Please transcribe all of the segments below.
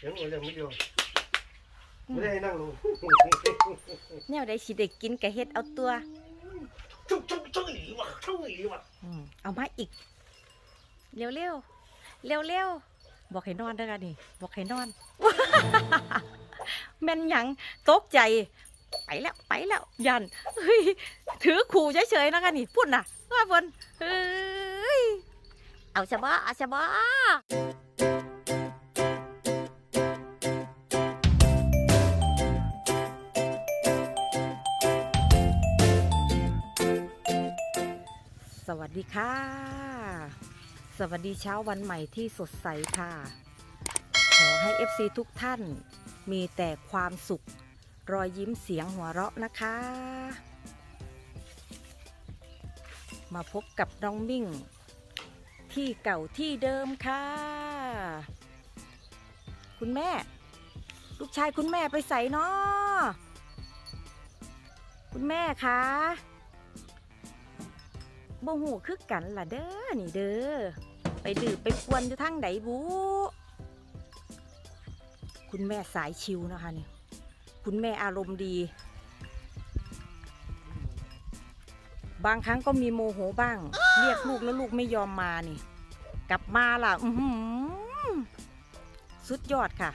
เดี๋ยวหนูเรื่องไม่เดียวไม่ได้ให้นั่งลงแนวใดสิได้กินกะเฮ็ดเอาตัวชุบชุบชุบอีวะชุบอีวะอืมเอามาอีก เร็วเร็วเร็วเร็วๆบอกให้นอนเด้อกันนี่บอกให้นอน แม่นหยังตกใจไปแล้วไปแล้วยันเฮ้ยถือขู่เฉยๆนะคะนี่พูดน่ะว่าบนเฮ้ยเอาชะบ้าเอาชะบ้า สวัสดีค่ะ สวัสดีเช้าวันใหม่ที่สดใสค่ะ ขอให้ FC ทุกท่านมีแต่ความสุข รอยยิ้มเสียงหัวเราะนะคะ มาพบกับน้องมิ่ง ที่เก่าที่เดิมค่ะ คุณแม่ ลูกชายคุณแม่ไปใส่เนาะคุณแม่คะ บ่หูคือกันล่ะเด้อนี่เด้อไปดื้อไปกวนอยู่ทางไหนบู คุณแม่สายชิวนะคะนี่คุณแม่อารมณ์ดี บางครั้งก็มีโมโหบ้าง เรียกลูกแล้วลูกไม่ยอมมานี่ กลับมาล่ะอือหือสุดยอดค่ะ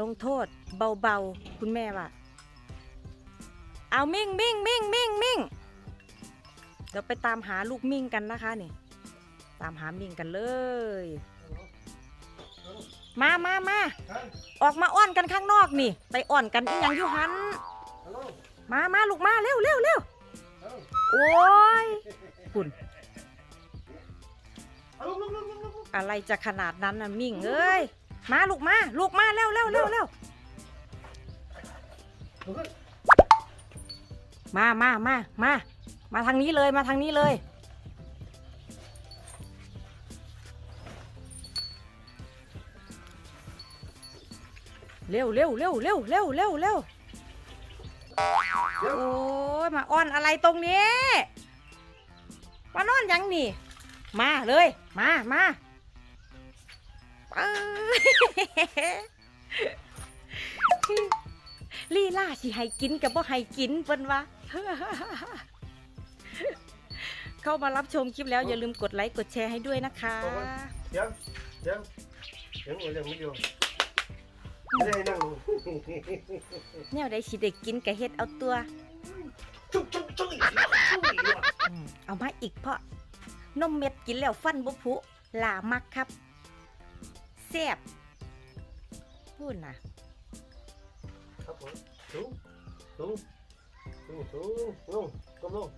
ลงโทษเบาๆ คุณแม่ว่า เอามิ่งมิ่งมิ่งมิ่งมิ่งเดี๋ยวไปตามหาลูกมิ่งกันนะคะนี่ ตามหามิ่งกันเลย มามามาออกมาอ้อนกันข้างนอกนี่ ไปอ้อนกันอีหยังยูหัน มามาลูกมาเร็วเร็วเร็วโอ้ยคุณฮัลโหลลุกลุกลุกลุกอะไรจะขนาดนั้นน่ะมิ่งเอ้ยมาลูกมา ลูกมาเร็วเร็วเร็วเร็ว มามามามามาทางนี้เลยมาทางนี้เลย เร็วเร็วเร็วเร็วเร็วเร็วเร็วเดี๋ยวโอ้ยมาอ้อนอะไรตรงนี้มานอนยังนี่ มาเลย มามาเอ้ยลีลาสิให้กินกับบ่ให้กินเพิ่นวะ เข้ามารับชมคลิปแล้วอย่าลืมกดไลค์กดแชร์ให้ด้วยนะคะ เดี๋ยวเดี๋ยวเดี๋ยวเรื่องไม่เดียวไม่ได้นั่งแนวใดสิได้กินกะเฮ็ดเอาตัวชุบชุบชุบอีวะชุบเอามาอีกเพราะนมเม็ดกินแล้วฟันบุพุลามักครับแซ่บพูดนะครับผมสูง สูงสูงสูงลง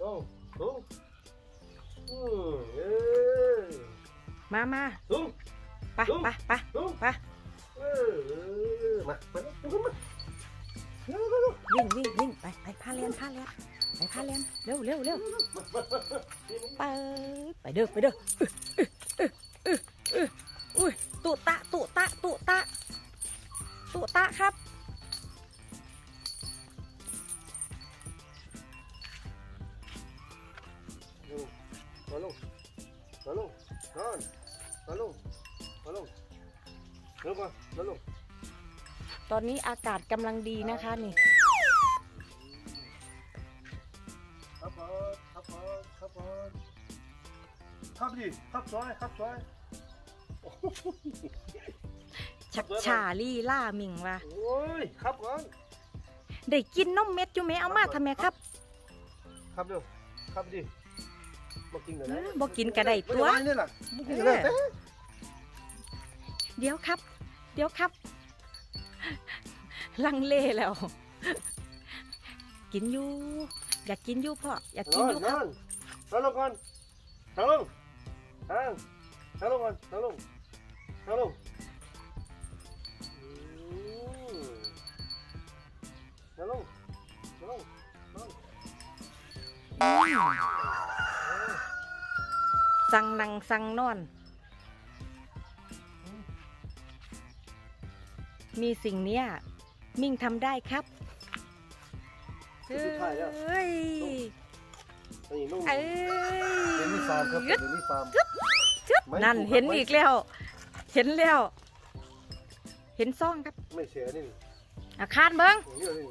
ก้มลงลงสูงอืมเอ้ยมามาสูงไปลุงไปไปสูงไปเออเออมามาลุกขึ้นมาเร็วเร็วเร็ววิ่งวิ่งวิ่งไปไปพาเลียนพาเลียนไปพาเลียนเร็วเร็วเร็วไปไปเด้อไปเด้ออื้อ อนนี้อากาศกำลังดีนะคะนี่ครับผมครับผมครับผมครับดิครับซอยครับซอยชักชาลี่ล่ามิงว่ะโอ้ยครับก่อนได้กินนมเม็ดอยู่ไหมเอามาทำไมครับ ครับเร็วครับดิมากินกันเอนะอบ่กินก็ได้ตัวม่ได้นี่ล่ะบ่กินกันได้เดี๋ยวครับ เดี๋ยวครับ ลังเลแล้ว กินอยู่ อยากกินอยู่พ่ออยากนกินอนอยู่นครัอบนนอนลงก่อนนอนลงนอนนอนลงก่อนนอนลงนอนลงอืมนอนลงนอนลงนอนสั่งนังสั่งนอน มีสิ่งเนี้ย มิ่งทำได้ครับสุดท้ายแล้วเอ้ยนี่นุ่มเอ้ยเดลี่ฟาร์มครับยึดเดลี่ฟาร์มจึ๊บไม่นั่นเห็นอีกแล้ว เห็นแล้ว เห็นซ่องครับ ไม่เสียนี่อาคารเบิ้งอย่างนี้เลยนี่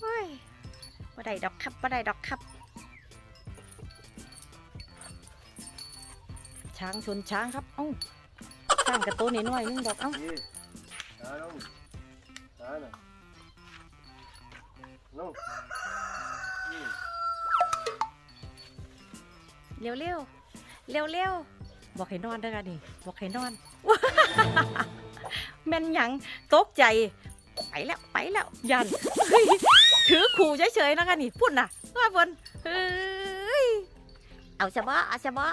โอ้ยบ่ได้ดอกครับบ่ได้ดอกครับ ช้างชนช้างครับ เอ้าช้างกับตัวน้อยๆนึงดอกเอ้า นี่หาน้องหาน่ะน้องนี่เร็วเร็วเร็วเร็วๆบอกให้นอนเด้อกันนี่บอกให้นอนแม่นหยังตกใจ ไปแล้วไปแล้วยันเฮ้ยถือขู่เฉยๆนะกันนี่พูดน่ะว่าบนเฮ้ยเอาชะบ้าเอาชะบ้า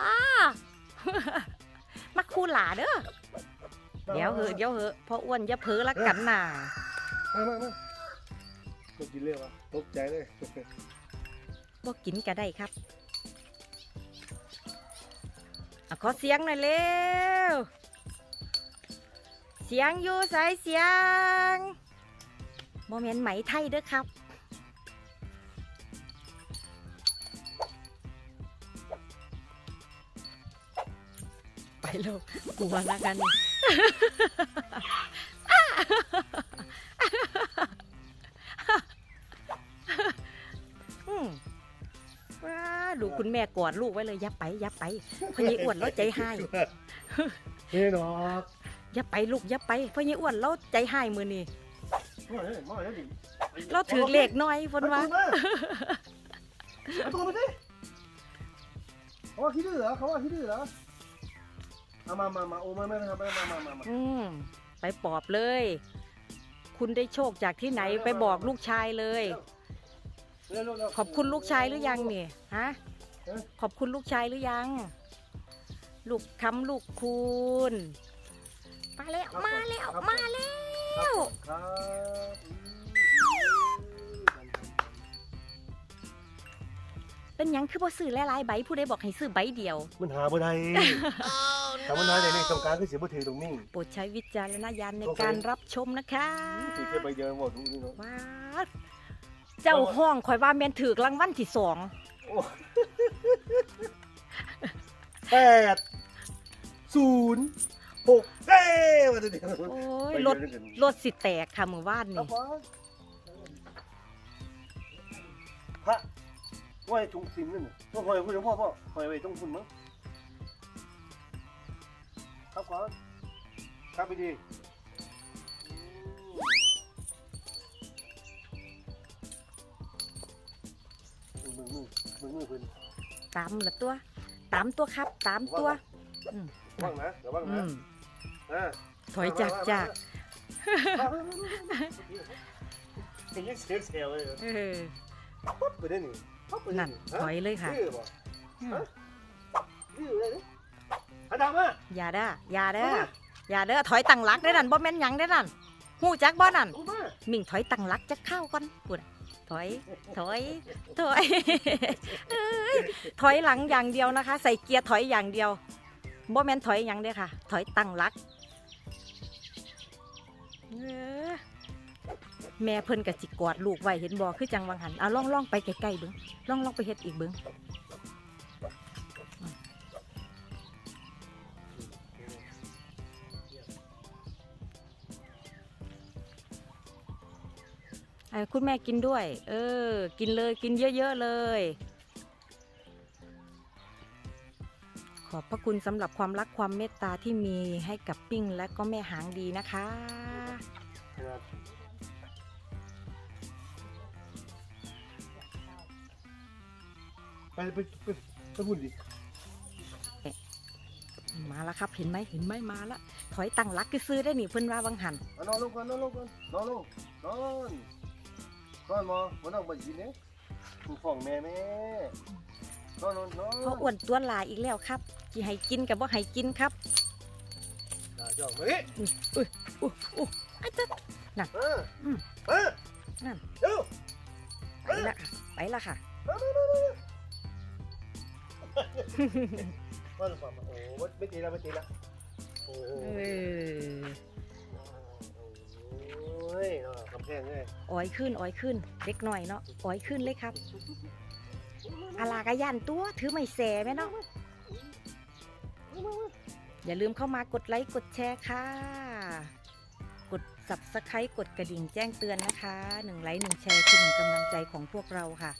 มาคู่หลาเด้อเดี๋ยวเหอะเดี๋ยวเหอะพออ้วนอย่าเพ้อละกันน่ะ มามามาตกกินเรียกวะตกใจเลยบ่กินก็ได้ครับเอะขอเสียงหน่อยเร็ว เสียงอยู่ใส่เสียงโมเมนต์ไหมไทยเด้อครับ ไปเร็วกลัวละกัน แม่กอดลูกไว้เลยอย่าไปอย่าไปพ่อใหญ่อ้วนแล้วใจหายนี่ดอกอย่าไปลูกอย่าไปพ่อใหญ่อ้วนแล้วใจหายมือนี่มาเลยมาเลยดิเราถือเลขน้อยฝนว่าเอาตัวมาสิเขาว่าคิดดื้อเหรอเขาว่าคิดดื้อเหรอเอามามามาโอ้ไม่ไม่ไม่ครับไม่มามามามาอืมไปปอบเลย คุณได้โชคจากที่ไหนไปบอกลูกชายเลยเร็วเร็วเร็วขอบคุณลูกชายหรือยังเนี่ยฮะเอ้ย ขอบคุณลูกชายหรือยัง ลูกคำลูกคูณมาแล้ว มาแล้ว มาแล้วครับเป็นหยังคือบ่ซื้อหลายๆใบผู้ใดบอกให้ซื้อใบเดียว มันหาบ่ได้แต่มันน้อยแต่ในตรงกลางคือเสียบ่ถือตรงนี้โปรดใช้วิจารณญาณในการรับชมนะคะถือแค่ใบเดียวหมดทุกนี่เนาะว้าดเจ้าห้องคอยว่าแมนถือกรางวัลที่สอง แปดศูนย์หกเอ้ยมาดูดิโอ้ยไปรถเยอะเหลือเกินรถสิแตกค่ะมือว่านครันี่บผมพระไหว้ถุงซิมนั่นน่ะต้องหอยคุณพ่อพ่อหอยไว้ต้องคุณมั้งครับขอครับไปดีมึงมึงมึงมึงมึง ตามละตัวตามตัวครับตามตัวอืมว่างนะเดี๋ยวว่างอืนะมอ่าถอยจากจากเป็นยังเสียเสียวเลยเออปั๊บไปได้หนึ่งปั๊บไปได้นั่นหนึ่งถอยเลยค่ะดื้อบ่อืมดื้อเลยดิอันดับมาอย่าเด้ออย่าเด้ออย่าเด้อถอยตั้งหลักได้อนั่นบ่แม่นหยังได้อนั่นหูจักบ่นั่นเอามามิ่งถอยตั้งหลักจะเข้าก่อนปุ่น ถอย ถอย ถอยเอ้ยถอยหลังอย่างเดียวนะคะ ใส่เกียร์ถอยอย่างเดียวบ่แมนถอยอย่างเดียวค่ะ ถอยตั้งหลักเออแม่เพิ่นกับจิกอดลูกไว้เห็นบ่คือจังวังหันเอาล่องล่องไปใกล้ๆเบิ้งล่องล่องไปเฮ็ดอีกเบิ้ง คุณแม่กินด้วย เออ กินเลยกินเยอะ ๆ เลย ขอบพระคุณสำหรับความรักความเมตตาที่มีให้กับปิ้งและก็แม่หางดีนะคะไปไปไปไปหุ่นดิมาแล้วครับเห็นไหมเห็นไหมมาแล้วถอยตั้งหลักซื้อได้นี่เพิ่นว่าวังหันเอานอนลงก่อนนอนลงก่อนนอนลงนอน นอนมอวันนั้นไปกินเนี่ยกูฟ้องแม่แม่นอนนอนนอนเพราะอ้วนตัวหลายอีกแล้วครับที่ให้กินกับว่าให้กินครับด่าเจ้ามาดิอู้อู้ไอ้เจ้าเอออืมเออนั่นเดี๋ยวไปละค่ะไปละค่ะว่าหรือเปล่าโอ้ไม่ตีแล้วไม่ตีแล้วโอ้โหเออ อ้อยขึ้นอ้อยขึ้นเล็กหน่อยเนาะอ้อยขึ้นเลยครับอาลากะยันตัวถือไม่แสแม่เนาะอย่าลืมเข้ามากดไลค์กดแชร์ค่ะ กด subscribe กดกระดิ่งแจ้งเตือนนะคะหนึ่งไลค์หนึ่งแชร์คือหนึ่งกำลังใจของพวกเราค่ะ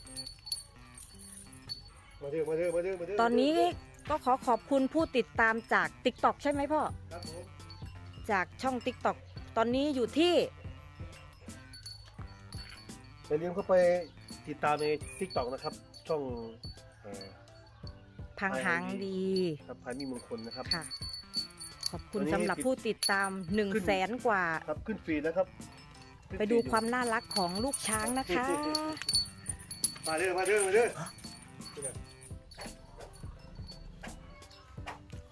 มาเถอะมาเถอะมาเถอะมาเถอะตอนนี้ก็ขอขอบคุณผู้ติดตามจาก TikTok ใช่ไหมพ่อ ครับผม จากช่อง TikTok ตอนนี้อยู่ที่ อย่าลืมเข้าไปติดตามใน TikTok นะครับ ช่องเอ่อพังหางดี ครับพายมีมงคลนะครับ ค่ะ ขอบคุณวันนี้สำหรับผู้ติดตาม1นึ่งขึ้นแสนกว่า ครับขึ้นฟีดแล้วครับขึ้นไปดูฟีอยู่ความน่ารักของลูกช้างนะคะ มาเถอะมาเถอะมาเถอะ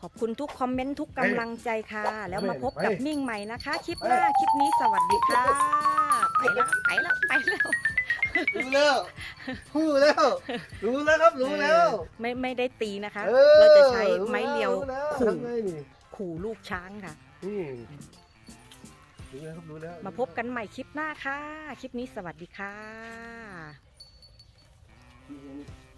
ขอบคุณทุกคอมเมนต์ทุกกำลังใจค่ะ แล้วมาพบกับไปมิ่งใหม่นะคะ คลิปหน้า คลิปนี้สวัสดีค่ะไป แล้วไปแล้วไปแล้วรู้แล้วรู้แล้ว รู้แล้วครับรู้แล้ว ไม่ไม่ได้ตีนะคะออเราจะใช้ไม้เรียวรู้แล้ขู่ทำไงนี่ขู่ลูกช้างค่ะนี่รู้แล้วครับรู้แล้ว มาพบกันใหม่คลิปหน้าค่ะ คลิปนี้สวัสดีค่ะนี่